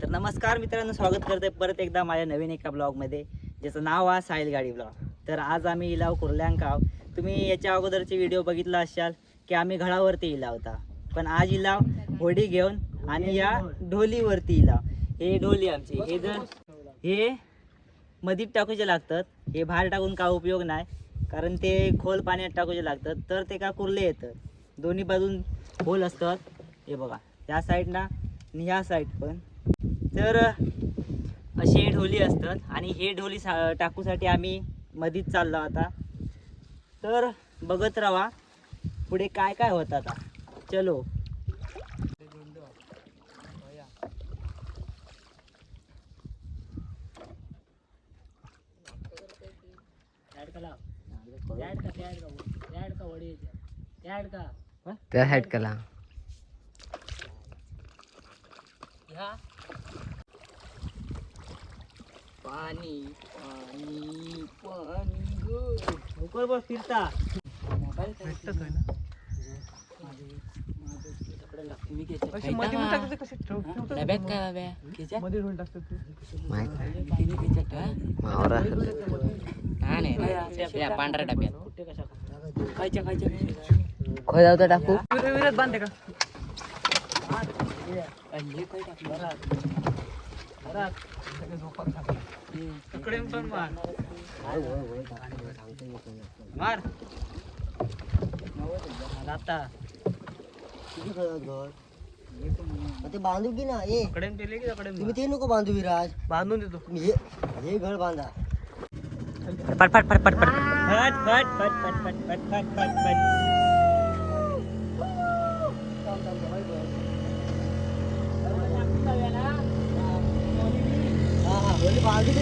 तर नमस्कार मित्रांनो स्वागत करते परत एकदा माझ्या नवीन एका ब्लॉगमध्ये ज्याचं नाव आहे साहिल गाडी ब्लॉग तर आज आम्ही इलाव कुर्ल्यांकाव. तुम्ही याच्या अगोदरचे व्हिडिओ बघितला असाल की आम्ही घडावरती इला होता. पण आज इलाव होडी घेऊन आणि या ढोलीवरती इलाव हे ढोली आमची. हे जर हे मधीत टाकूचे लागतात. हे बाहेर टाकून का उपयोग नाही. कारण ते खोल पाण्यात टाकूचे लागतात. तर ते का कुर्ले येतं. दोन्ही बाजून खोल असतात. हे बघा. या साईडला आणि ह्या साईड पण. तर असे हे ढोली असतात. आणि हे ढोली सा टाकूसाठी आम्ही मधीच चाललो आता. तर बघत राहा. पुढे काय काय होतं आता. चलो। त्या साईड कला पाणी पाणी पाणी बरोबर फिरता. अशी मध्ये कशी? ठेव- ठेवतात? डब्यात काय बाब्या खिच्यात मध्ये ढोल टाकतात ते. किती खिच्यात ठेवा. मावरा. हा नाही पांढऱ्या डब्यात. खायच्या खायच्या. बांधते का हे काय टाकलं तिकडे पण आता. ते बांधू की ना ए कडेन पेले की कडेन तुम्ही ते नको बांधू विराज बांधून देतो तुम्ही हे हे घर बांधा पट पट पट पट पट फट फट फट फट फट फट फट फट फट हा हा म्हणजे बांधू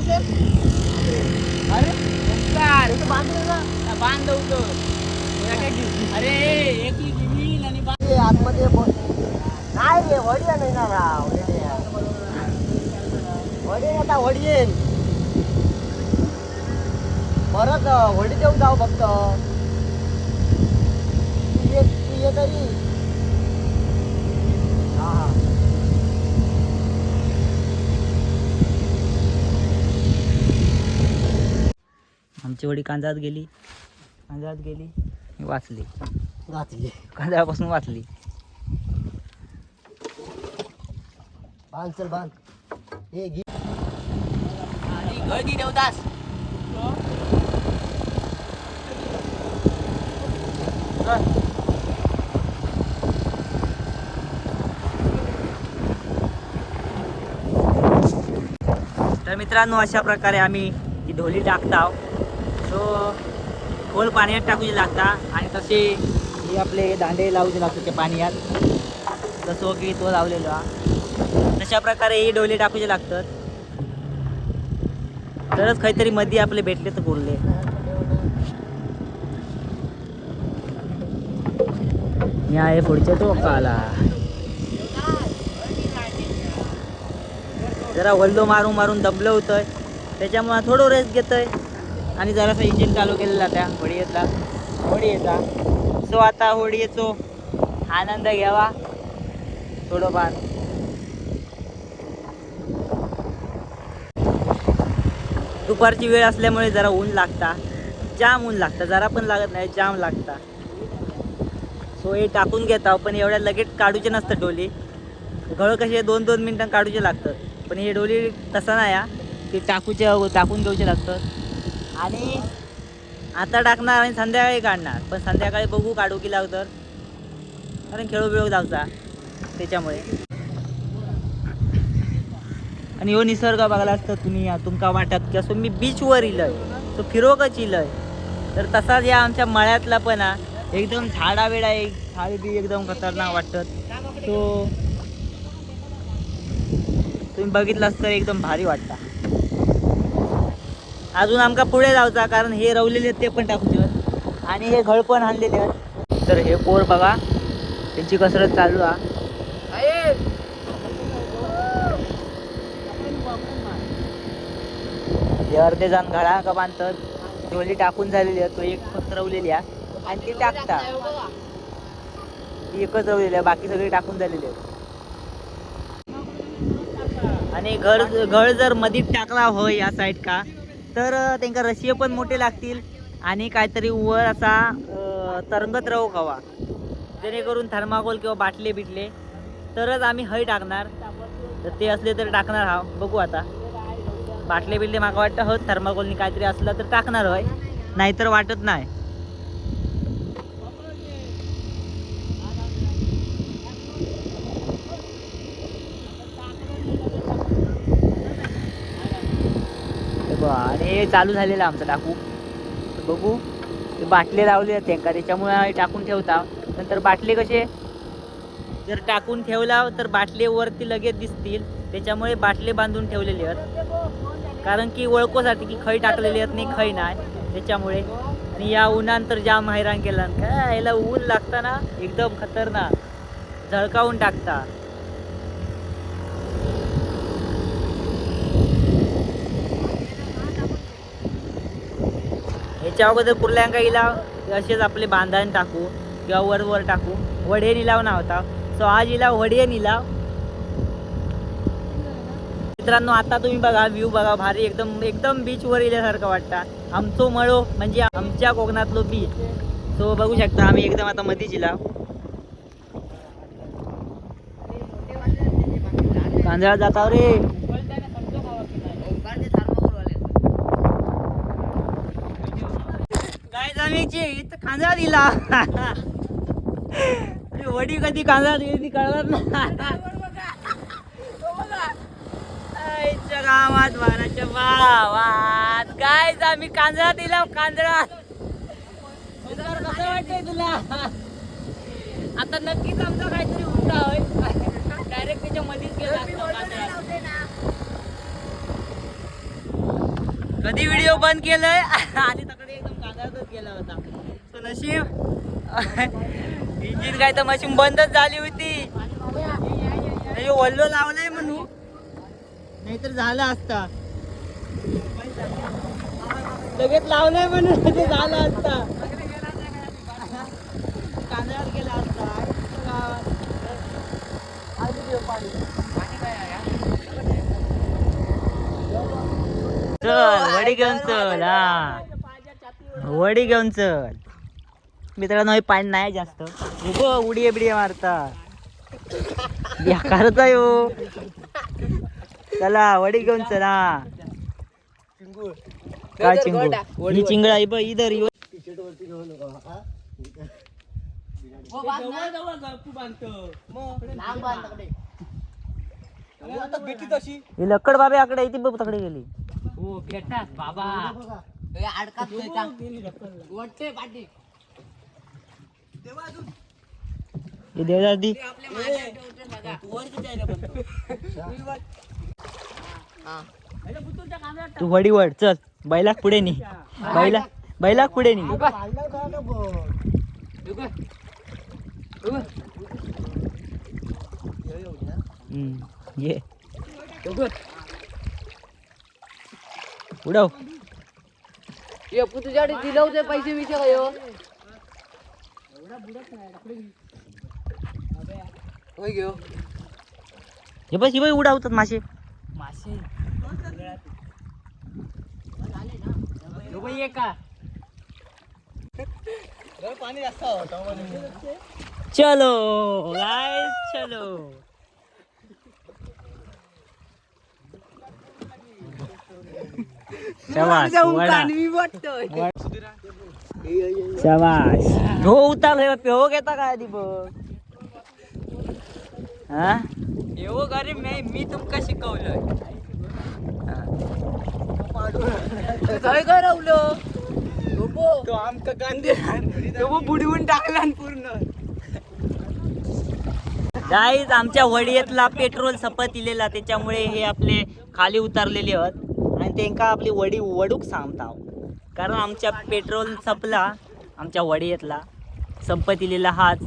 છે અરે ઓમકાર તો બાંધી દે ના બાંધ દઉં તો અરે એકી ગીવી નાની બાંધી આત્મદે ના રે વડિયા નહીં ના રા વડિયા તા વડિયે પરત વડી જવું જાવ ભક્ત એ એ કરી હા. आमची वडी कांजात गेली. कांजात गेली. वाचली. घातली कांजापासून वाचली. बांध चल बांध. हे घे. आणि देवदास. तर मित्रांनो अशा प्रकारे आम्ही ही ढोली टाकता सो खोल पाण्यात टाकूचे लागता आणि तसे हे आपले दांडे लावूचे लागतात ते पाण्यात. जसं हो की तो लावलेलो हा. तशा प्रकारे ही डोले टाकूचे लागतात. तरच काहीतरी मध्ये आपले भेटले तर बोलले. मी आहे पुढच्या तो आला जरा वल्लो मारून मारून दबलं होतंय. त्याच्यामुळे थोडं रेस्ट घेतोय. आणि जरासा इंजिन चालू केलेला त्या. होडीयेतला होडीयेचा सो आता होडीयेचो आनंद घ्यावा. थोडंफार. दुपारची वेळ असल्यामुळे जरा ऊन लागता. जाम ऊन लागतं. जरा पण लागत नाही जाम लागता. सो हे टाकून घेता पण एवढ्या लगेच काढूचे नसतं डोली. घळ कसे दोन दोन मिनटं काढूचे लागतात. पण हे डोली तसं नाही ती ते टाकूचे टाकून घेऊचे लागतात. आणि आता टाकणार आणि संध्याकाळी काढणार. पण संध्याकाळी बघू काढू की लागतं. कारण खेळू बिळू जावचा त्याच्यामुळे. आणि हो निसर्ग बघला असतं तुम्ही तुमका वाटत की असं मी बीचवर इलय. तो फिरोकच इलय. तर तसाच या आमच्या मळ्यातला पण हा एकदम झाडा वेडा एक झाडी बी एकदम खतरनाक वाटत तो तुम्ही बघितलास तर एकदम भारी वाटता. अजून आमका पुढे जायचा कारण हे रवलेले आहेत ते पण टाकून देऊन. आणि हे घळ पण आणलेले आहेत. तर हे पोर बघा त्यांची कसरत चालू आहे. हे अर्धे जण घळा का बांधतात? ढोली टाकून झालेली आहे तो एक फक्त रवलेली आहे. आणि ती टाकता. ती एकच रवलेली आहे बाकी सगळी टाकून झालेली आहे आणि घर घळ जर मधीत टाकला होय या साईड का तर त्यांका रशिये पण मोठे लागतील आणि काहीतरी वर असा तरंगत राहू हवा जेणेकरून थर्माकोल किंवा बाटले बिटले. तरच आम्ही हय टाकणार. तर ते असले तर टाकणार हा. बघू आता. बाटले बिटले मागं वाटतं हो थर्माकोलनी काहीतरी असलं तर टाकणार होय. नाहीतर वाटत नाही. आणि चालू झालेलं आमचं टाकू. बघू. ते बाटले लावले आहेत त्यांका त्याच्यामुळे टाकून ठेवता. नंतर बाटले कसे? जर टाकून ठेवला तर बाटले वरती लगेच दिसतील. त्याच्यामुळे बाटले बांधून ठेवलेले आहेत. कारण की ओळखोसाठी की खै टाकलेली आहेत नाही खै नाही. त्याच्यामुळे. आणि या उन्हानंतर जाम हैराण केला. काय याला ऊन लागताना? एकदम खतरनाक. झळकावून टाकता. त्याच्या अगोदर कुर्ल्यांका इला असेच आपले बांधान टाकू किंवा वर वर टाकू. वडे निलाव ना होता. सो आज इला वडे निलाव मित्रांनो आता तुम्ही बघा व्ह्यू बघा भारी एकदम एकदम बीच वर इल्यासारखं वाटतं. आमचो मळो म्हणजे आमच्या कोकणातलो बीच सो बघू शकता आम्ही एकदम आता मधीच इलाव कांदळा जाता रे काय जामीची इथं कांदा दिला अरे वडी कधी कांदा दिली कळणार ना. गावात बाराच्या भावात काय आम्ही कांदा दिला कांदळा कसं वाटतंय तुला? आता नक्कीच आमचा काहीतरी उलटा होय डायरेक्ट त्याच्या मध्येच गेला कधी व्हिडिओ बंद केलंय? आणि तकडे एकदम कांद्यातच गेला होता. नशीब इंजिन काय तर मशीन बंदच झाली होती. वल्लो लावलंय म्हणू. नाहीतर झालं असता. लगेच लावलंय म्हणून ते म्हणजे झालं असता. कांद्यावर गेला असता. चल वडी घेऊन चल हा. वडी घेऊन चल. मित्रांनो हे पाणी नाही जास्त. उगो उडी बिडी मारता. बेकारच आहे हो चला वडी घेऊन चल. काय चिंगू ही चिंगळा ही बघ इधर ही ही लक्कड बाबे आकडे ती बघ तकडे गेली. ही देवदादी तू वडी वड चल. बैलाक पुढे नी. बैला बैलाक पुढे नी. ये. उडव. तुझ्याकडे दिलं होते पैसे विषय काय हो? होय घेऊ हे बस हे उडावतात मासे. चलो गाइस चलो. शाबास वडा. शाबास हो उतार घेता काय आधी बघ. हा? मी मी तुमका शिकवलंय. काय काय रावलो तो आमका कांदे तो बुडवून टाकला पूर्ण. गाईज आमच्या वडियतला पेट्रोल सपत इलेला त्याच्यामुळे हे आपले खाली उतरलेले आहेत. आणि त्यांका आपली वडी वडूक हांव कारण आमच्या पेट्रोल संपला आमच्या वडियतला संपत इलेला हाच.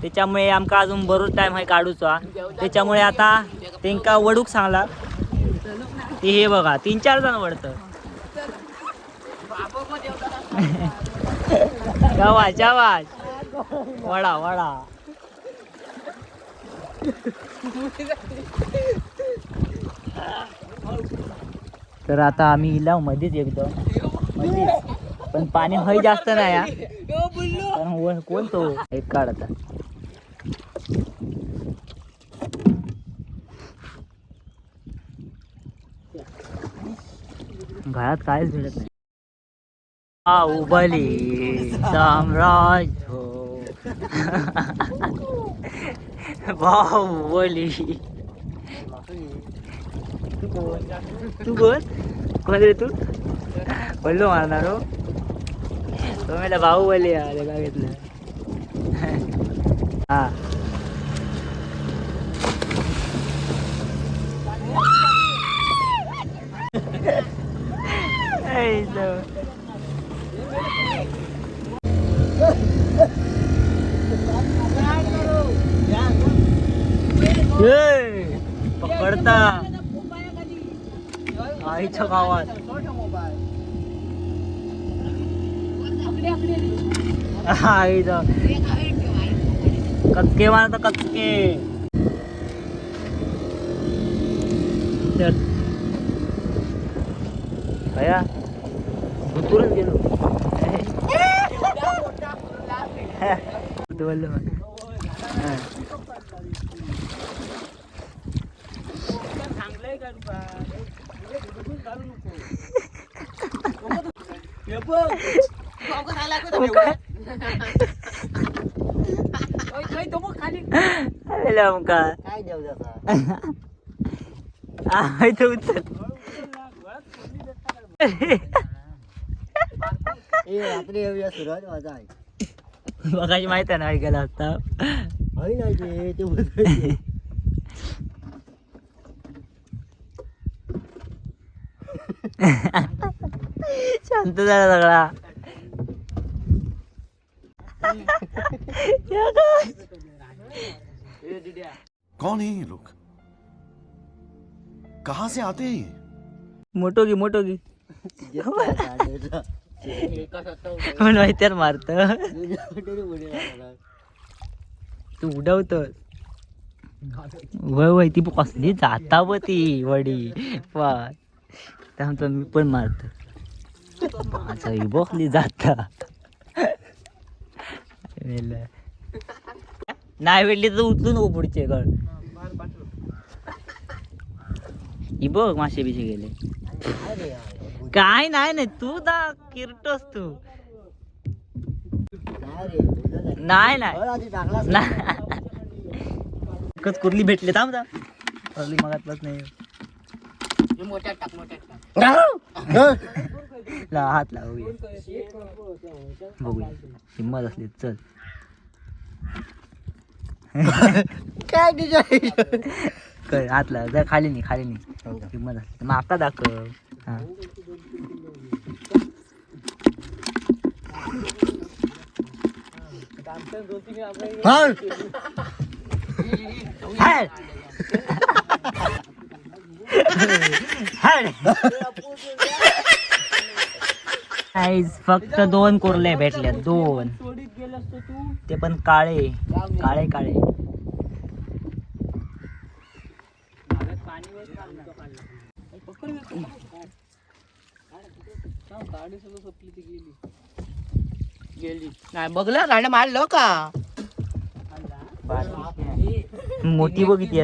त्याच्यामुळे आमका अजून बरोच टाईम आहे काढूचा. त्याच्यामुळे आता त्यांका वडूक सांगला. ते हे बघा तीन चार जण वडतं. जावा जावा वडा वडा. तर आता आम्ही इलाव मध्येच एकदम मध्येच पण पाणी हय जास्त नाही हा. कारण कोण तो? एक काढ आता. घरात कायच भेटत नाही. बाहुबली साम्राज हो. बाहुबली. तू बोल. तू कोण कोण रे तू? बोललो मारणार. हो तो भाऊ बोलले आले काय घेतलं? हा पकडता. No. ए, पकडता आईच्या गावात आईचं कचके मारता कचके चल भया उतरून गेलो बोललो मग हा. अरे लमका काय देऊ त्याचा आहे तो उचल ए रात्री येऊया सुरत माझा आहे बघायची माहिती आहे ना ऐकायला आता हवी नाही ते ते उतरायचे. शांत झाला सगळा? कौन है ये लोग कहां से आते हैं. पण माहिती मारत. तू उडवत वय वय ती कसली जाता व ती वडी पण त्यानंतर मी पण मारतो. माझा ही जाता. नाही भेटली तर उचलू नको पुढचे गड ही बघ मासे बिशे गेले. काय नाही नाही तू दा किरटोस तू. रे नाही. नाही. नाही. ना. कुर्ली थांब जा. कुर्ली मगातलाच नाही. ला हात लाव बघूया हिंमत असली तर चल काय तुझ्या कर हात लाव जर खाली नाही खाली नाही हिंमत असली तर माका दाखव हा हाय. फक्त दोन कुर्ले भेटले दोन. ते पण काळे काळे काळे. नाही बघलं गाणं मारलं का? मोठी बघितली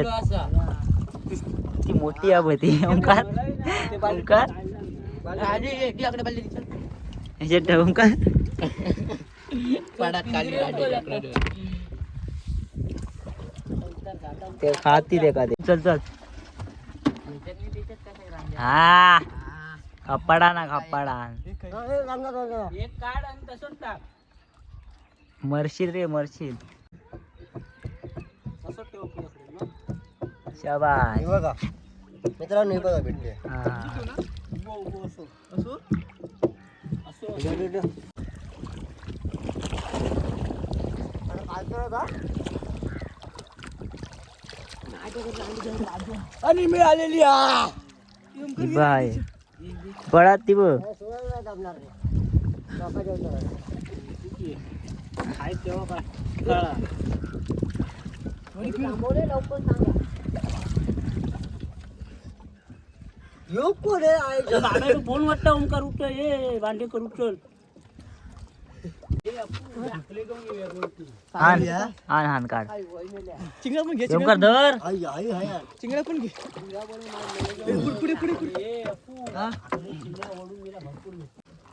ती मोठी आहे बघ ती. ओंकार. ओंकार. ह्याच्यात ओंकार. पडात खाली ते खातील एखादे चल चल. हा. खप्पाडा ना खप्पाडा मरशील रे मरशील. शाबास हे बघा मित्रांनो हे बघा भेटले हा. आणि मिळालेली हा ही बाय बळात ती बघ ह्यो कोण आहे आय फोन वाटतं ओमकार उठतो ये भांडे करू चल आण आण हाण काढ. चिंगळा पण घे ओमकार धर. आई आई हाय चिंगळा पण घे. पुढे पुढे पुढे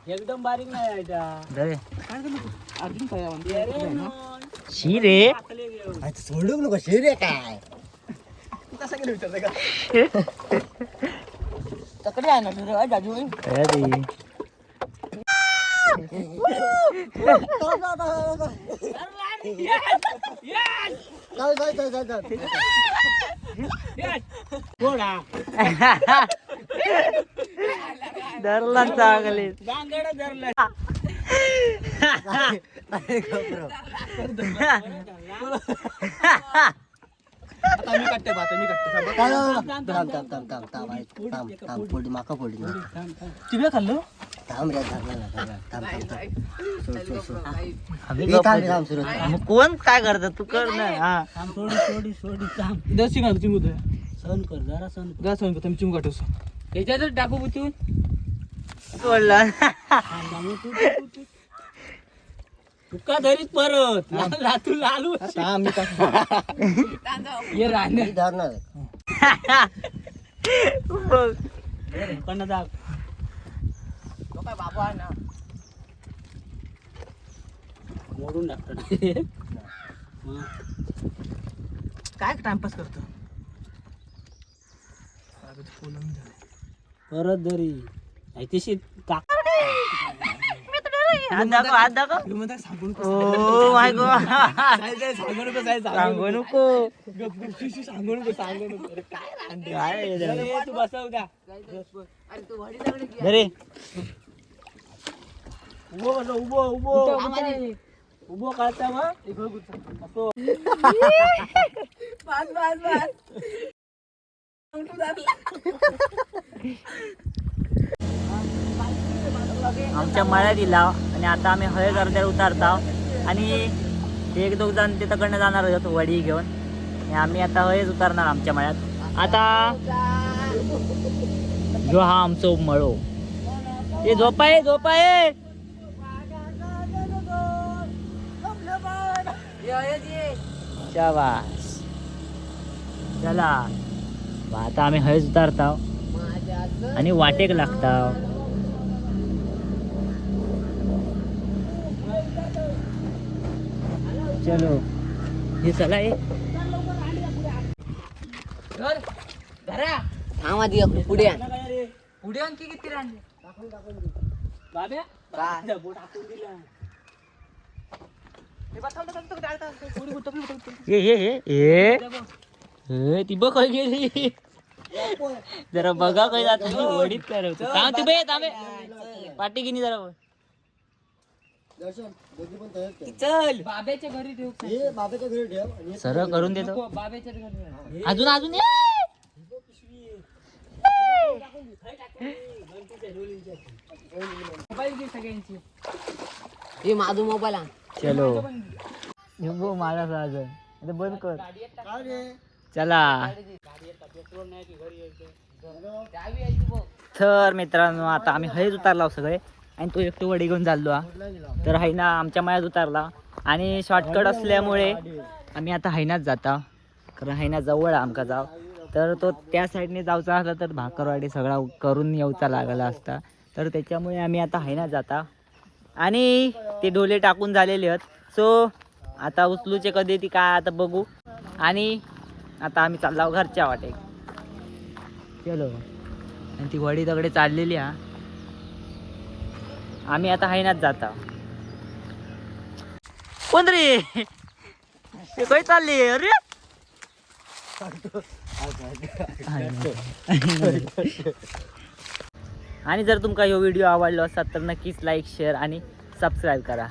एकदम बारीक नाही आहे त्या धर हे. अजून काय शी रे आई, सोडू नको शेरे काय? कसा गेलो विचारता का तकडे आहे ना तुझं जाजू काय रे चाल चाल चाल चाल चाल गोडा धरला चांगले बांगडा धरला अरे गप्रो. आता मी काटते बात मी काटते थांब, थांब, थांब, थांब, थांब, थांब, थांब, आई, थांब, थांब, फोल्डी, माका फोल्डी. चिंगळा खाल्लो थांब रे, धरला ना, धरला. थांब, थांब, थांब. सोड, सोड, सोड. आम्ही हे थांब, गप्प- थांब, सुरज. मग कोण काय करत तू कर ना हा थांब दस चिंगू दे सहन कर जरा सहन कर जरा सहन कर तुम्ही चिंगू याच्यातच टाकू बुचून सोडला तुका धरीत परत. लातू लालू थांब, मी टाक- ये राहणे. मी धरणार. बघ. कन्न दाब. काय बाबा ना? मोडून टाकतो. काय टाइमपास करतो? परत दरी ऐतिशी काक 안다고 안다고? 이러면 오 아이고. 살살 잠궈놓고 살살 잠궈놓고 이거 슈슈 잠궈놓고 잠궈놓고 이렇게 안돼. 아이 얘들아 또 봤어 우다 내리. 우버 가서 우버 우버. 우버. 갔다 와 이거 갔어. 맞맞맞 आमच्या मळ्यात दिला आणि आता आम्ही हळद अर्ध्याला उतारता. आणि एक दोघ जण तिथकडनं जाणार आहोत वडी घेऊन. आणि आम्ही आता हळेच उतारणार आमच्या मळ्यात. आता जो हा आमचो मळो. हे झोपाय आहे झोपा आहे शाबास. चला. आता आम्ही हळेच उतारताव. आणि वाटेक लागता चलो हे चला ये थांब आधी, पुढे आण. पुढे आणखी किती राहिले बाब्या काय? बोट टाकून दिला ये ये ये ये ए, ती बघ गेली जरा बघा काय जात नाही वडीत करवतो थांब ती बे थांबे पाठी गिनी जरा बघ. दर्शन, दोघी पण तयार ठेव. चल. बाब्याच्या घरी ठेव. हे बाबाच्या घरी ठेव आणि हे सरळ करून देतो बाब्याच्या घरी अजून अजून ये! मोबाईल घे सगळ्यांची. हे माझा मोबाईल आण. चलो. माझा साजन आता बंद कर. काय रे? चला. तर मित्रांनो आता आम्ही हळद उतारला सगळे. आणि तो एकटो वडी घेऊन चाललो हा. तर हैना आमच्या मळ्यात उतारला आणि शॉर्टकट असल्यामुळे आम्ही आता हैनाच जाता. कारण हैना जवळ आहे आमका जाव तर तो त्या साईडने जाऊचा असला तर भाकरवाडी सगळा करून येऊचा लागला असता. तर त्याच्यामुळे आम्ही आता हैना जाता. आणि ते डोले टाकून झालेले आहेत. सो आता उचलूचे कधी ती काय आता बघू. आणि आता आम्ही चाललो घरच्या वाटे चलो. आणि ती वडी दगडे चाललेली हा. आम्ही आता हैनात जाता. कोण रे ते काही चालली? अरे! आणि जर तुमका ह्यो व्हिडिओ आवडलो असाल तर नक्कीच लाईक शेअर आणि सबस्क्राईब करा.